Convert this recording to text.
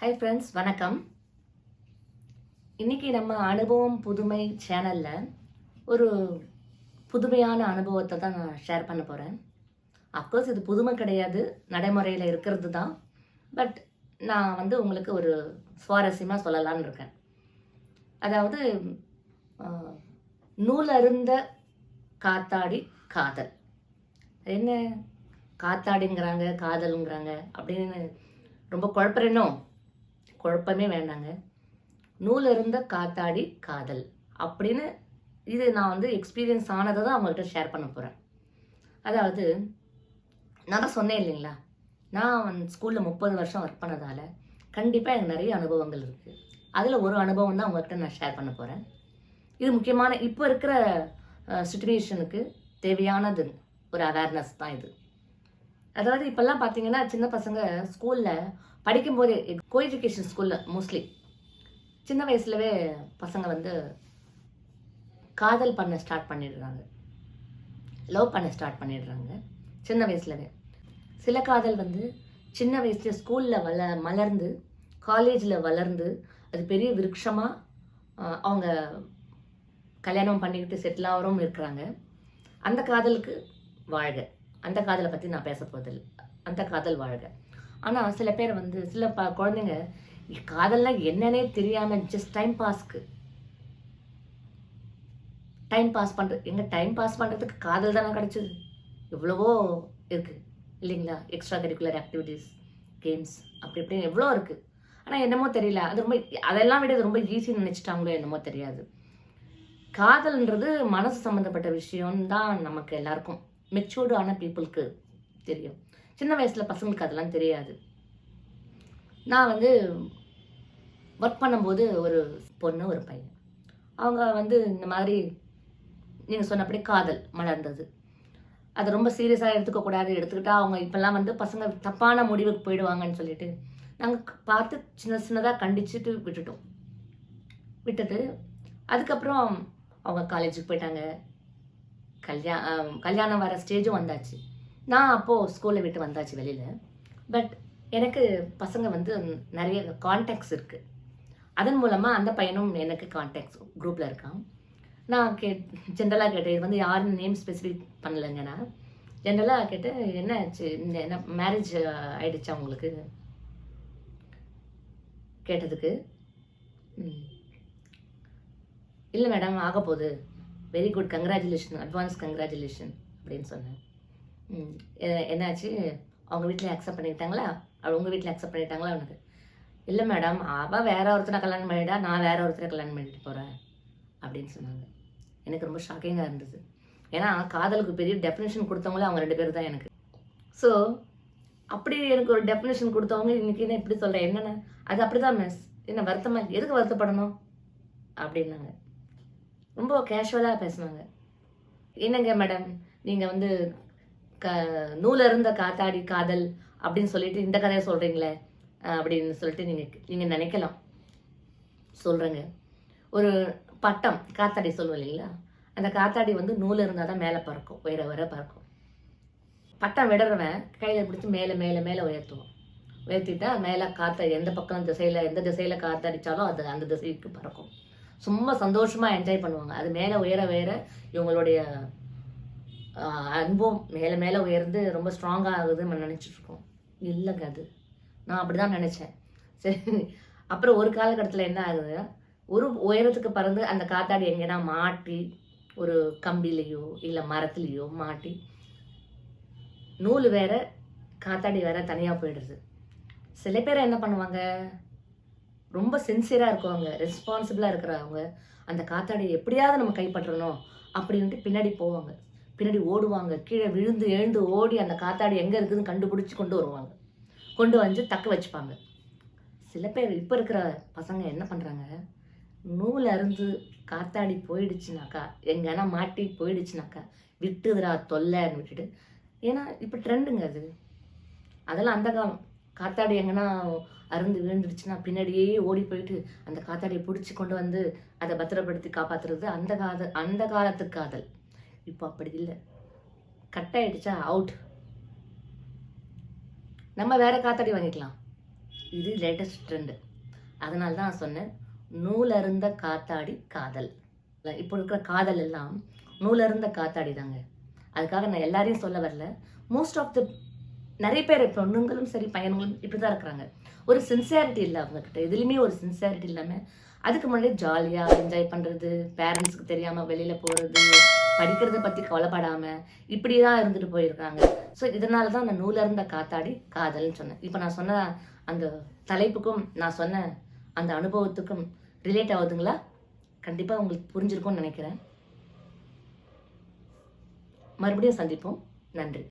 Hi friends வணக்கம். இன்னைக்கு நம்ம அனுபவம் புதுமை சேனலில் ஒரு புதுமையான அனுபவத்தை தான் நான் ஷேர் பண்ண போகிறேன் அஃப்கோர்ஸ் இது புதுமை கிடையாது நடைமுறையில் இருக்கிறது தான். பட் நான் வந்து உங்களுக்கு ஒரு சுவாரஸ்யமாக சொல்லலான்னு இருக்கேன். அதாவது நூலருந்த காத்தாடி காதல். என்ன? காத்தாடிங்கிறாங்க காதலுங்கிறாங்க அப்படின்னு ரொம்ப குழப்பறேனோ? குழப்பமே வேண்டாங்க. நூல் இருந்த காத்தாடி காதல் அப்படின்னு இது நான் வந்து எக்ஸ்பீரியன்ஸ் ஆனதை தான் அவங்கள்ட்ட ஷேர் பண்ண போகிறேன் அதாவது நான் தான் சொன்னேன் இல்லைங்களா? நான் ஸ்கூலில் முப்பது வருஷம் ஒர்க் பண்ணதால் கண்டிப்பாக எனக்கு நிறைய அனுபவங்கள் இருக்குது அதில் ஒரு அனுபவம் தான் உங்கள்கிட்ட நான் ஷேர் பண்ண போகிறேன் இது முக்கியமான இப்போ இருக்கிற சுச்சுவேஷனுக்கு தேவையானது ஒரு அவேர்னஸ் தான் இது. அதாவது இப்போல்லாம் பார்த்தீங்கன்னா சின்ன பசங்க ஸ்கூலில் படிக்கும்போதே கோ எஜுகேஷன் ஸ்கூலில் மோஸ்ட்லி சின்ன வயசுலவே பசங்க வந்து காதல் பண்ண ஸ்டார்ட் பண்ணிடுறாங்க. லவ் பண்ண ஸ்டார்ட் பண்ணிடுறாங்க சின்ன வயசுலவே. சில காதல் வந்து சின்ன வயசுல ஸ்கூலில் வள மலர்ந்து காலேஜில் வளர்ந்து அது பெரிய விருட்சமாக அவங்க கல்யாணம் பண்ணிக்கிட்டு செட்டில் ஆகிறவங்க இருக்கிறாங்க. அந்த காதலுக்கு வாழ்க. அந்த காதலை பற்றி நான் பேச போதில்லை அந்த காதல் வாழ்க. ஆனால் சில பேர் வந்து சில ப குழந்தைங்க காதல்லாம் என்னன்னே தெரியாமல் just time pass time pass பண்ணுறது எங்கள் டைம் பாஸ் பண்ணுறதுக்கு காதல் தானே கிடச்சிது? எவ்வளவோ இருக்குது இல்லைங்களா? எக்ஸ்ட்ரா கரிக்குலர் ஆக்டிவிட்டீஸ் கேம்ஸ் அப்படி இப்படி எவ்வளோ இருக்குது ஆனால் என்னமோ தெரியல. அது ரொம்ப அதெல்லாம் விட அது ரொம்ப ஈஸின்னு நினச்சிட்டாங்களோ என்னமோ தெரியாது. காதல்ன்றது மனசு சம்மந்தப்பட்ட விஷயம் தான் நமக்கு எல்லாருக்கும். மெச்சூர்டான பீப்புளுக்கு தெரியும். சின்ன வயசில் பசங்களுக்கு அதெல்லாம் தெரியாது. நான் வந்து ஒர்க் பண்ணும்போது ஒரு பொண்ணு ஒரு பையன். அவங்க வந்து இந்த மாதிரி நீங்கள் சொன்னபடி காதல் மலர்ந்தது. அதை ரொம்ப சீரியஸாக எடுத்துக்கக்கூடாது எடுத்துக்கிட்டா அவங்க இப்போல்லாம் வந்து பசங்க தப்பான முடிவுக்கு போயிடுவாங்கன்னு சொல்லிட்டு நாங்கள் பார்த்து சின்ன சின்னதாக கண்டிச்சுட்டு விட்டுட்டோம். விட்டது அதுக்கப்புறம் அவங்க காலேஜுக்கு போயிட்டாங்க. கல்யாணம் கல்யாணம் வர ஸ்டேஜும் வந்தாச்சு. நான் அப்போது ஸ்கூலை விட்டு வந்தாச்சு வெளியில். பட் எனக்கு பசங்க வந்து நிறைய கான்டாக்ட்ஸ் இருக்குது அதன் மூலமாக அந்த பையனும் எனக்கு கான்டாக்ட்ஸ் குரூப்பில் இருக்கான். நான் கே ஜென்ரலாக கேட்டேன் வந்து யாரும் நேம் ஸ்பெசிஃபிக் பண்ணலைங்க நான் ஜென்ரலாக கேட்டு என்ன ஆச்சு? இந்த என்ன மேரேஜ் ஆயிடுச்சா உங்களுக்கு? கேட்டதுக்கு ம். இல்லை மேடம் ஆக போகுது very good congratulation advance congratulation அப்படின்னு சொன்னேன் ம், என்னாச்சு? அவங்க வீட்டில் அக்செப்ட் பண்ணிக்கிட்டாங்களா? அவள் உங்கள் வீட்டில் அக்செப்ட் பண்ணிட்டாங்களா? அவனுக்கு. இல்லை மேடம் அவள் வேற ஒருத்தனை கல்யாணம் பண்ணிட்டா நான் வேற ஒருத்தரை கல்யாணம் பண்ணிட்டு போகிறேன் அப்படின்னு சொன்னாங்க. எனக்கு ரொம்ப ஷாக்கிங்காக இருந்தது. ஏன்னா காதலுக்கு பெரிய டெஃபினேஷன் கொடுத்தவங்களே அவங்க ரெண்டு பேர் தான் எனக்கு. ஸோ அப்படி எனக்கு ஒரு டெஃபினேஷன் கொடுத்தவங்க இன்னைக்கு என்ன இப்படி சொல்கிறேன் என்னென்ன? அது அப்படி தான் மிஸ் என்ன வருத்தமாக எதுக்கு வருத்தப்படணும்? அப்படின்னாங்க. ரொம்ப கேஷுவலாக பேசுனாங்க. என்னங்க மேடம் நீங்கள் வந்து க நூல இருந்த காத்தாடி காதல் அப்படின்னு சொல்லிட்டு இந்த கதையை சொல்கிறீங்களே அப்படின்னு சொல்லிட்டு நீங்கள் நீங்கள் நினைக்கலாம். சொல்கிறேங்க ஒரு பட்டம் காத்தாடி சொல்லுவோம் இல்லைங்களா? அந்த காத்தாடி வந்து நூல் இருந்தால் தான் மேலே பறக்கும் உயர வர பறக்கும். பட்டம் விடுறவன் கையில் பிடிச்சி மேலே மேலே மேலே உயர்த்துவோம் உயர்த்திட்டா மேலே காற்று எந்த பக்கம் திசையில் எந்த திசையில் காற்றடிச்சாலும் அது அந்த திசைக்கு பறக்கும். சும்மா சந்தோஷமாக என்ஜாய் பண்ணுவாங்க. அது மேலே உயர உயர இவங்களுடைய அன்பும் மேலே மேலே உயர்ந்து ரொம்ப ஸ்ட்ராங்காக ஆகுதுன்னு நம்ம இல்லைங்க அது. நான் அப்படி தான் நினச்சேன். சரி. அப்புறம் ஒரு காலகட்டத்தில் என்ன ஆகுது? ஒரு உயரத்துக்கு பறந்து அந்த காத்தாடி எங்கேனா மாட்டி ஒரு கம்பிலேயோ இல்லை மரத்துலேயோ மாட்டி நூல் வேற காத்தாடி வேற தனியாக போயிடுது. சில பேர் என்ன பண்ணுவாங்க? ரொம்ப சின்சியராக இருக்கவங்க ரெஸ்பான்சிபிளாக இருக்கிறவங்க அந்த காத்தாடியை எப்படியாவது நம்ம கைப்பற்றணும் அப்படின்ட்டு பின்னாடி போவாங்க. பின்னாடி ஓடுவாங்க. கீழே விழுந்து எழுந்து ஓடி அந்த காத்தாடி எங்கே இருக்குதுன்னு கண்டுபிடிச்சி கொண்டு வருவாங்க. கொண்டு வந்து தக்க வச்சுப்பாங்க. சில பேர் இப்போ இருக்கிற பசங்க என்ன பண்ணுறாங்க நூல் அருந்து காத்தாடி போயிடுச்சுனாக்கா எங்கன்னா மாட்டி போயிடுச்சுனாக்கா விட்டுதுடா தொல்லைன்னு விட்டுட்டு. ஏன்னா இப்போ ட்ரெண்டுங்க அது. அதெல்லாம் அந்த காலம். காத்தாடி எங்கன்னா அருந்து விழுந்துடுச்சுன்னா பின்னாடியே ஓடி போயிட்டு அந்த காத்தாடியை பிடிச்சி கொண்டு வந்து அதை பத்திரப்படுத்தி காப்பாத்துறது அந்த காத அந்த காலத்து காதல். இப்போ அப்படி இல்லை. கட் ஆயிடுச்சா அவுட் நம்ம வேற காத்தாடி வாங்கிக்கலாம். இது லேட்டஸ்ட் ட்ரெண்டு அதனால தான் நான் சொன்னேன் நூலருந்த காத்தாடி காதல். இப்போ இருக்கிற காதல் எல்லாம் நூலருந்த காத்தாடி தாங்க. அதுக்காக நான் எல்லாரையும் சொல்ல வரல. மோஸ்ட் ஆஃப் த நிறைய பேர் பொண்ணுங்களும் சரி பையன்களும் இப்படி தான் இருக்கிறாங்க. ஒரு சின்சியாரிட்டி இல்லை அவங்கக்கிட்ட எதுலேயுமே ஒரு சின்சியாரிட்டி இல்லாமல் அதுக்கு முன்னாடி ஜாலியாக என்ஜாய் பண்ணுறது பேரண்ட்ஸுக்கு தெரியாமல் வெளியில் போகிறது படிக்கிறத பற்றி கவலைப்படாமல் இப்படி தான் இருந்துட்டு போயிருக்காங்க. ஸோ இதனால தான் அந்த நூலருந்த காத்தாடி காதல்னு சொன்னேன். இப்போ நான் சொன்ன அந்த தலைப்புக்கும் நான் சொன்ன அந்த அனுபவத்துக்கும் ரிலேட் ஆகுதுங்களா? கண்டிப்பாக உங்களுக்கு புரிஞ்சிருக்கும்னு நினைக்கிறேன். மறுபடியும் சந்திப்போம். நன்றி.